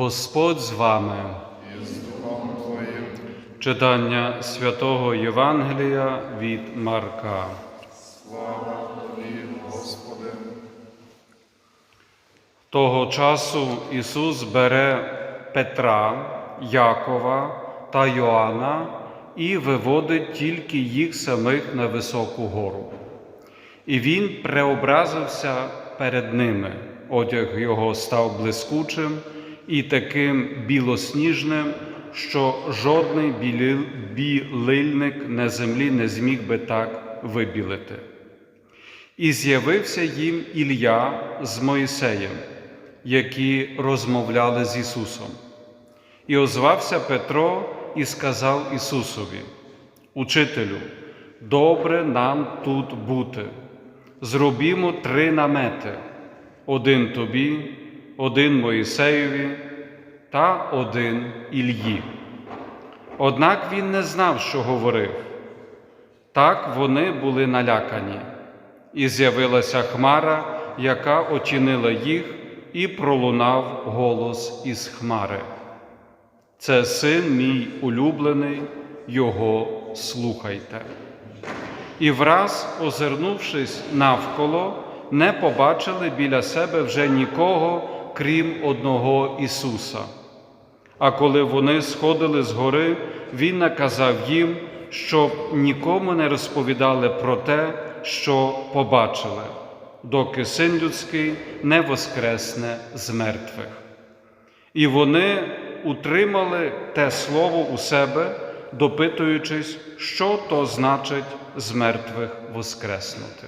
Господь з вами. Читання святого Євангелія від Марка. Слава Тобі, Господи. Того часу Ісус бере Петра, Якова та Йоанна і виводить тільки їх самих на високу гору. І він преобразився перед ними. Одяг його став блискучим і таким білосніжним, що жодний білильник на землі не зміг би так вибілити. І з'явився їм Ілля з Моїсеєм, які розмовляли з Ісусом. І озвався Петро і сказав Ісусові: Учителю, добре нам тут бути. Зробімо три намети: один тобі, один Моїсеєві та один Ільї. Однак він не знав, що говорив. Так вони були налякані, і з'явилася хмара, яка очинила їх, і пролунав голос із хмари. Це син мій улюблений, його слухайте. І враз, озирнувшись навколо, не побачили біля себе вже нікого, крім одного Ісуса. А коли вони сходили з гори, Він наказав їм, щоб нікому не розповідали про те, що побачили, доки син людський не воскресне з мертвих. І вони утримали те слово у себе, допитуючись, що то значить з мертвих воскреснути.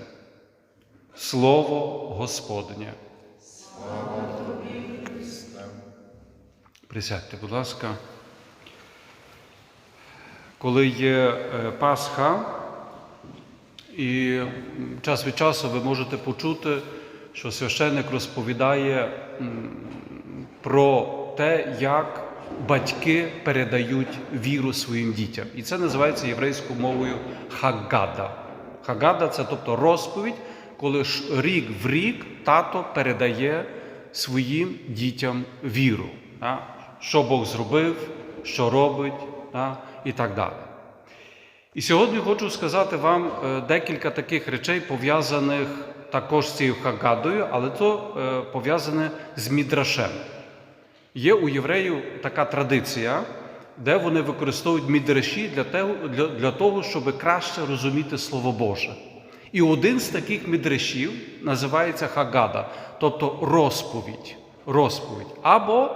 Слово Господнє. Присядьте, будь ласка. Коли є е, Пасха, і час від часу ви можете почути, що священник розповідає про те, як батьки передають віру своїм дітям. І це називається єврейською мовою хагада. Хагада це тобто розповідь, коли ж рік в рік тато передає своїм дітям віру. Що Бог зробив, що робить да, і так далі. І сьогодні хочу сказати вам е, декілька таких речей, пов'язаних також з цією хагадою, але то е, пов'язане з мідрашем. Є у євреїв така традиція, де вони використовують мідраші для того, щоб краще розуміти Слово Боже. І один з таких мідрашів називається Хагада, тобто розповідь. розповідь. Або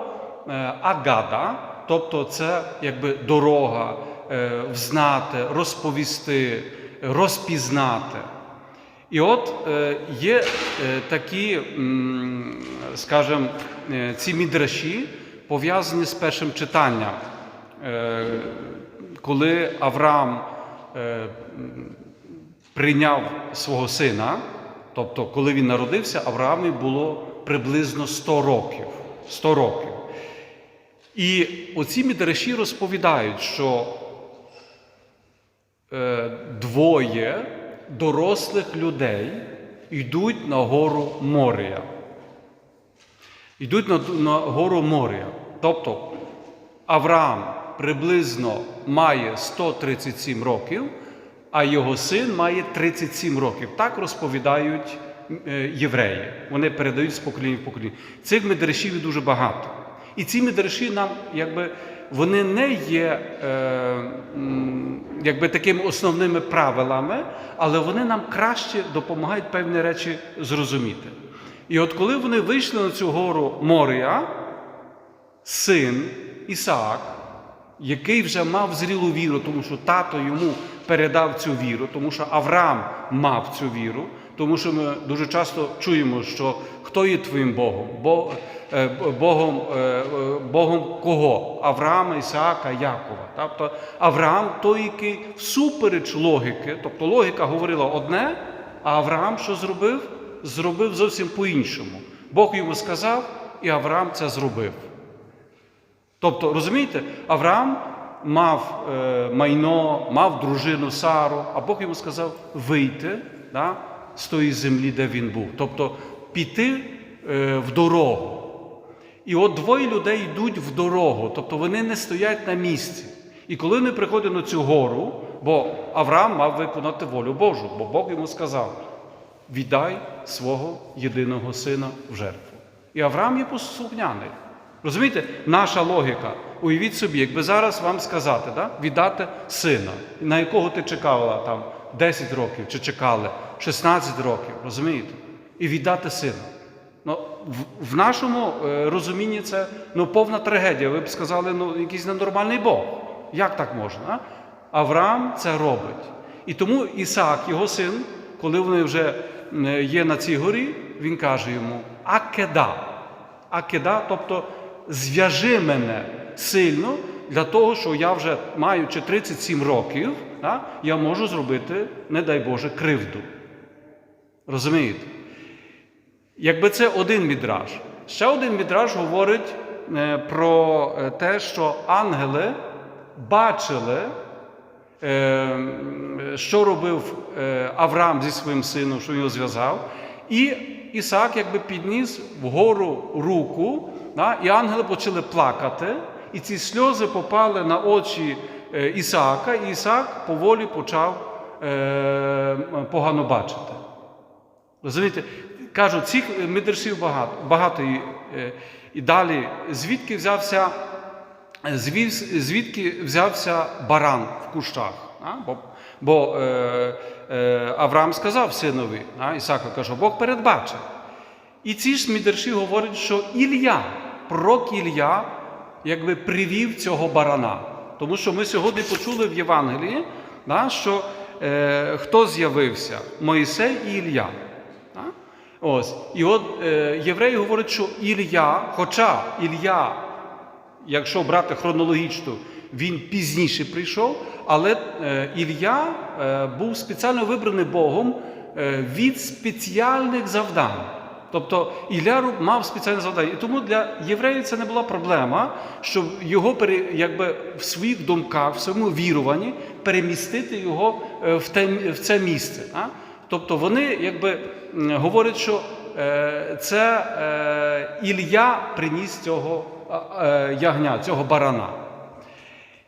агада, тобто це якби дорога, е, взнати, розповісти, розпізнати. І от е, є е, такі, скажімо, е, ці мідраші пов'язані з першим читанням, Е, коли Авраам е, прийняв свого сина, тобто, коли він народився, Авраамі було приблизно 100 років. 100 років. І оці мідраші розповідають, що е, двоє дорослих людей йдуть на гору Морія. Йдуть на, на гору Морія. Тобто Авраам приблизно має 137 років, а його син має 37 років. Так розповідають е, євреї. Вони передають з покоління в покоління. Цих медрешів дуже багато. І ці медреші нам, якби, вони не є е, якби, такими основними правилами, але вони нам краще допомагають певні речі зрозуміти. І от коли вони вийшли на цю гору Морія, син Ісаак, який вже мав зрілу віру, тому що тато йому передав цю віру, тому що Авраам мав цю віру, тому що ми дуже часто чуємо, що хто є твоїм Богом? Бо, е, Богом, е, е, Богом кого? Авраама, Ісаака, Якова. Тобто Авраам той, який всупереч логіки, тобто логіка говорила одне, а Авраам що зробив? Зробив зовсім по-іншому. Бог йому сказав, і Авраам це зробив. Тобто, розумієте, Авраам мав майно, мав дружину Сару, а Бог йому сказав вийти да, з тої землі, де він був. Тобто піти е, в дорогу. І от двоє людей йдуть в дорогу, тобто вони не стоять на місці. І коли вони приходять на цю гору, бо Авраам мав виконати волю Божу, бо Бог йому сказав: віддай свого єдиного сина в жертву. І Авраам є послухняний. Розумієте, наша логіка. Уявіть собі, якби зараз вам сказати, да? віддати сина, на якого ти чекала там 10 років чи чекали 16 років, розумієте? І віддати сина. Ну, в, в нашому е, розумінні це ну, повна трагедія. Ви б сказали, ну, якийсь ненормальний Бог. Як так можна? Авраам це робить. І тому Ісаак, його син, коли вони вже е, є на цій горі, він каже йому: Акеда. Акеда, тобто зв'яжи мене сильно для того, що я вже маючи 37 років, я можу зробити, не дай Боже, кривду. Розумієте? Якби це один мідраж. Ще один мідраж говорить е, про е, те, що ангели бачили, е, що робив Авраам зі своїм сином, що його зв'язав, і Ісаак якби підніс вгору руку, і ангели почали плакати, і ці сльози попали на очі Ісаака, і Ісаак поволі почав погано бачити. Розумієте, кажу, цих мидршів багато, багато і, е, і далі, звідки взявся, звів, звідки взявся баран в кущах? А? Бо, бо е, е, Авраам сказав синові, а? Ісаку каже, Бог передбачив. І ці ж мідрші говорять, що Ілля, пророк Ілля, якби привів цього барана. Тому що ми сьогодні почули в Євангелії, да, що е, хто з'явився? Моїсей і Ілля. Ось. І от е, євреї говорять, що Ілля, хоча Ілля, якщо брати хронологічно, він пізніше прийшов, але е, Ілля е, був спеціально вибраний Богом е, від спеціальних завдань. Тобто Ілля мав спеціальне завдання. І тому для євреїв це не була проблема, щоб його якби, в своїх думках, в своєму віруванні перемістити його е, в, те, в це місце. А? Тобто вони якби говорять, що е, це е, Ілля приніс цього е, ягня, цього барана.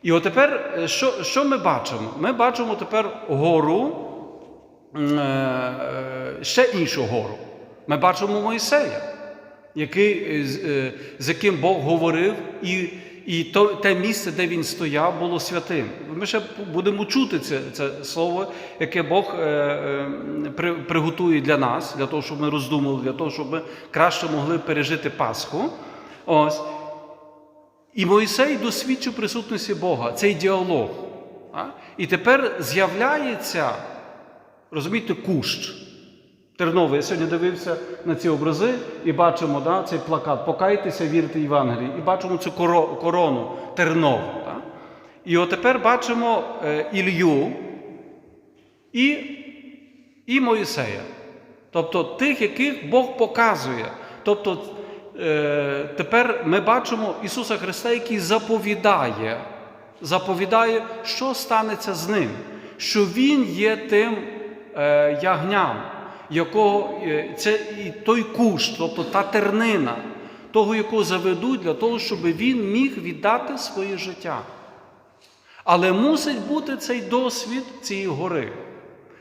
І от тепер, що, що ми бачимо? Ми бачимо тепер гору, ще іншу гору. Ми бачимо Мойсея, який, з яким Бог говорив, і, і то, те місце, де він стояв, було святим. Ми ще будемо чути це, це слово, яке Бог е, е, приготує для нас, для того, щоб ми роздумали, для того, щоб ми краще могли пережити Пасху. Ось. І Мойсей досвідчив присутності Бога, цей діалог. А? І тепер з'являється, розумієте, кущ. Терновий. Я сьогодні дивився на ці образи і бачимо да, цей плакат Покайтеся, вірте Євангелії. І бачимо цю корону тернову. Да? І от тепер бачимо е, Ілью і, і Моїсея. Тобто тих, яких Бог показує. Тобто е, тепер ми бачимо Ісуса Христа, який заповідає, заповідає, що станеться з ним, що Він є тим е, ягням, якого е, це і той кущ, тобто та тернина, того, якого заведуть для того, щоб він міг віддати своє життя. Але мусить бути цей досвід цієї гори.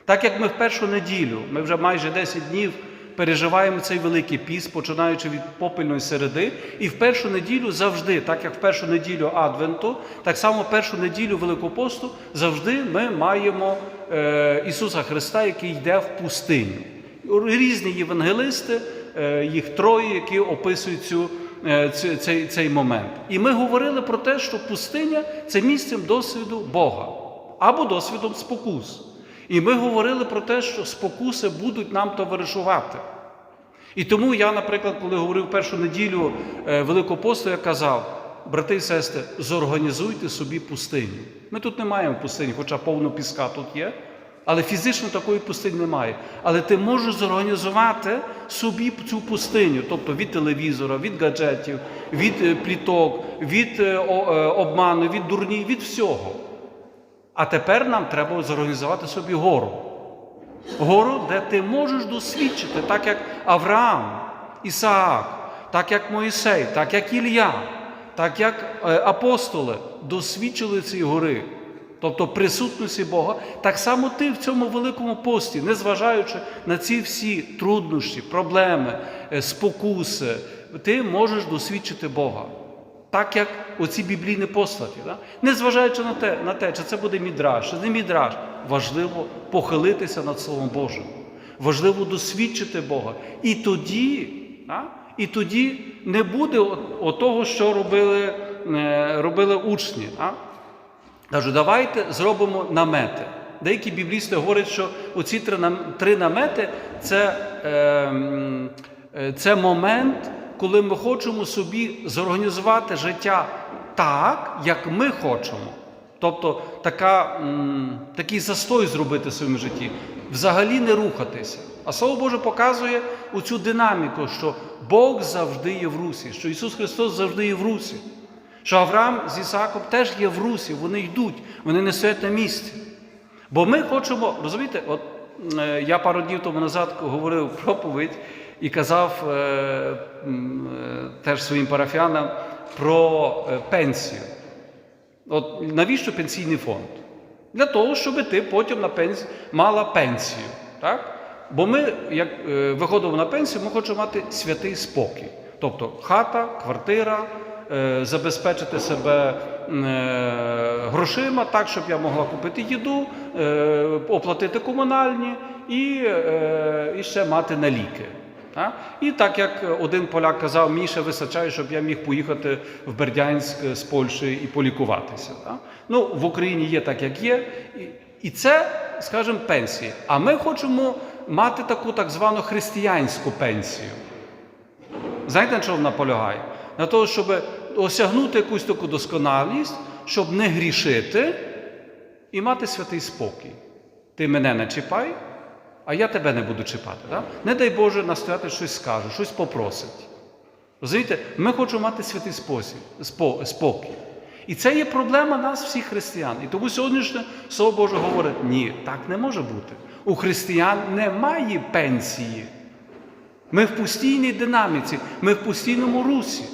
Так як ми в першу неділю, ми вже майже 10 днів переживаємо цей великий піст, починаючи від попельної середи, і в першу неділю завжди, так як в першу неділю Адвенту, так само в першу неділю Великого посту, завжди ми маємо е, Ісуса Христа, який йде в пустиню. Різні євангелисти, е, їх троє, які описують цю, е, цей, цей момент. І ми говорили про те, що пустиня це місцем досвіду Бога або досвідом спокус. І ми говорили про те, що спокуси будуть нам товаришувати. І тому я, наприклад, коли говорив першу неділю е, Великого посту, я казав, брати і сестри, зорганізуйте собі пустиню. Ми тут не маємо пустині, хоча повно піска тут є, але фізично такої пустині немає. Але ти можеш зорганізувати собі цю пустиню, тобто від телевізора, від гаджетів, від е, пліток, від е, е, обману, від дурні, від всього. А тепер нам треба зорганізувати собі гору. Гору, де ти можеш досвідчити, так як Авраам, Ісаак, так як Моїсей, так як Ілля, так як апостоли досвідчили цієї гори, тобто присутності Бога, так само ти в цьому великому пості, незважаючи на ці всі труднощі, проблеми, е, спокуси, ти можеш досвідчити Бога. Так як оці біблійні постаті. Да? Незважаючи на те, на те, чи це буде мідраж, чи не мідраж, важливо похилитися над Словом Божим. Важливо досвідчити Бога. І тоді, да? і тоді не буде от, от того, що робили, е, робили учні. Да? Кажу, давайте зробимо намети. Деякі біблісти говорять, що оці три, намети це, е, е, це момент, коли ми хочемо собі зорганізувати життя так, як ми хочемо. Тобто така, такий застой зробити в своєму житті, взагалі не рухатися. А Слово Боже показує оцю динаміку, що Бог завжди є в русі, що Ісус Христос завжди є в русі. Що Авраам з Ісаком теж є в русі, вони йдуть, вони не стоять на місці. Бо ми хочемо, розумієте, от е, я пару днів тому назад говорив проповідь і казав е, е, теж своїм парафіянам про е, пенсію. От навіщо пенсійний фонд? Для того, щоб ти потім на пенсію мала пенсію. Так? Бо ми, як е, виходимо на пенсію, ми хочемо мати святий спокій. Тобто хата, квартира, забезпечити себе е, грошима так, щоб я могла купити їду, е, оплатити комунальні і, е, і ще мати на ліки. І так як один поляк казав, мені вистачає, щоб я міг поїхати в Бердянськ з Польщі і полікуватися. Ну, в Україні є так, як є. І, це, скажімо, пенсія. А ми хочемо мати таку так звану християнську пенсію. Знаєте, на чому вона полягає? На того, щоб осягнути якусь таку досконалість, щоб не грішити і мати святий спокій. Ти мене не чіпай, а я тебе не буду чіпати. Да? Не дай Боже настояти щось скаже, щось попросить. Розумієте, ми хочемо мати святий спосіб, спокій. І це є проблема нас, всіх християн. І тому сьогоднішнє Слово Боже говорить: ні, так не може бути. У християн немає пенсії. Ми в постійній динаміці, ми в постійному русі.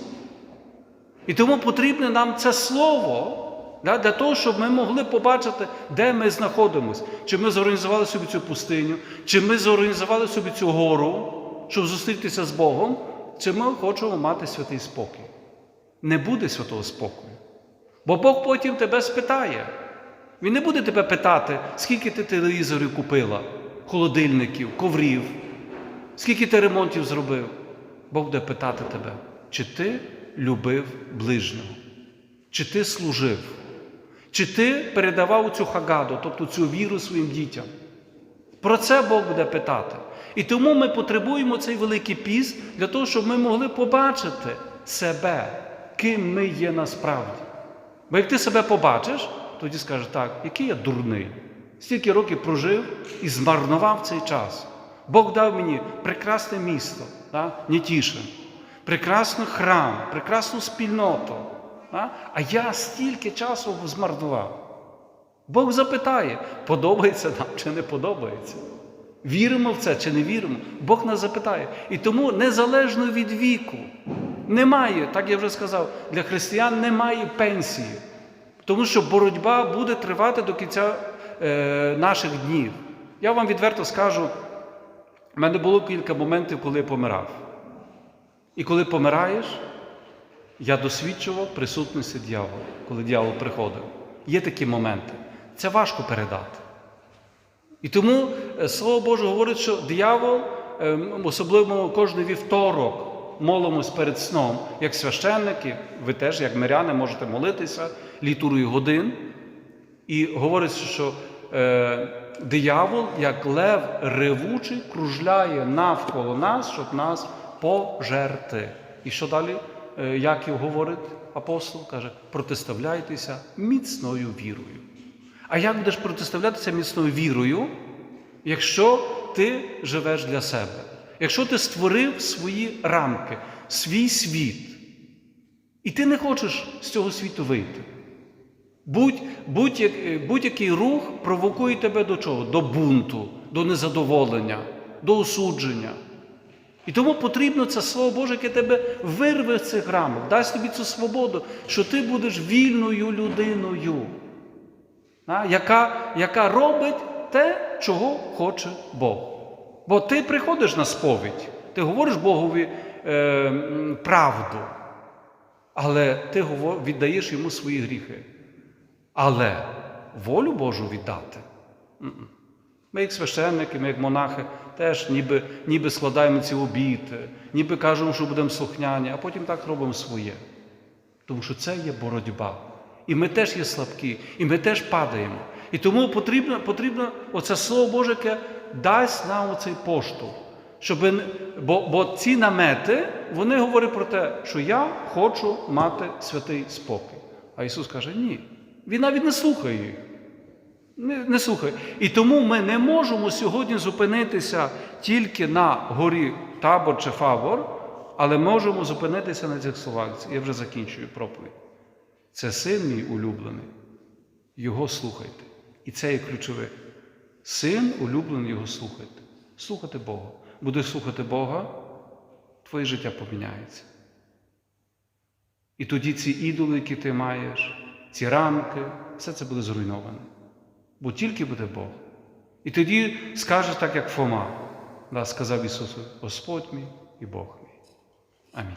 І тому потрібне нам це слово да, для того, щоб ми могли побачити, де ми знаходимося. Чи ми зорганізували собі цю пустиню, чи ми зорганізували собі цю гору, щоб зустрітися з Богом, чи ми хочемо мати святий спокій. Не буде святого спокою. Бо Бог потім тебе спитає. Він не буде тебе питати, скільки ти телевізорів купила, холодильників, коврів, скільки ти ремонтів зробив. Бог буде питати тебе, чи ти любив ближнього, чи ти служив, чи ти передавав цю хагаду, тобто цю віру своїм дітям. Про це Бог буде питати. І тому ми потребуємо цей великий піс для того, щоб ми могли побачити себе, ким ми є насправді. Бо як ти себе побачиш, тоді скажеш, так, який я дурний. Стільки років прожив і змарнував цей час. Бог дав мені прекрасне місто, да? Нетішин, прекрасний храм, прекрасну спільноту. А я стільки часу змарнував. Бог запитає, подобається нам чи не подобається. Віримо в це чи не віримо, Бог нас запитає. І тому незалежно від віку, немає, так я вже сказав, для християн немає пенсії. Тому що боротьба буде тривати до кінця е, наших днів. Я вам відверто скажу, в мене було кілька моментів, коли я помирав. І коли помираєш, я досвідчував присутності дьявола, коли дьявол приходив. Є такі моменти. Це важко передати. І тому е, Слово Боже говорить, що диявол, е, особливо кожен вівторок, молимось перед сном, як священники, ви теж, як миряни, можете молитися літурою годин. І говориться, що е, диявол, як лев ревучий, кружляє навколо нас, щоб нас пожерти. І що далі е, Яків говорить, апостол каже, протиставляйтеся міцною вірою. А як будеш протиставлятися міцною вірою, якщо ти живеш для себе? Якщо ти створив свої рамки, свій світ, і ти не хочеш з цього світу вийти. Будь, будь, будь-який рух провокує тебе до чого? До бунту, до незадоволення, до осудження. І тому потрібно це Слово Боже, яке тебе вирве з цих рамок, дасть тобі цю свободу, що ти будеш вільною людиною, яка, яка робить те, чого хоче Бог. Бо ти приходиш на сповідь, ти говориш Богові е, правду, але ти віддаєш йому свої гріхи. Але волю Божу віддати. Ми, як священники, ми як монахи, теж ніби, ніби складаємо ці обіти, ніби кажемо, що будемо слухняні, а потім так робимо своє. Тому що це є боротьба. І ми теж є слабкі, і ми теж падаємо. І тому потрібно, потрібно оце Слово Боже, яке дасть нам оцей поштовх. Щоб, бо, бо ці намети, вони говорять про те, що я хочу мати святий спокій. А Ісус каже, ні. Він навіть не слухає їх. Не, не слухай. І тому ми не можемо сьогодні зупинитися тільки на горі табор чи фавор, але можемо зупинитися на цих словах. Я вже закінчую проповідь. Це син мій улюблений. Його слухайте. І це є ключове. Син улюблений, його слухайте. Слухати Бога. Будеш слухати Бога, твоє життя поміняється. І тоді ці ідоли, які ти маєш, ці рамки, все це буде зруйноване бо тільки буде Бог. І тоді скаже так, як Фома, да, сказав Ісусу, Господь мій і Бог мій. Амінь.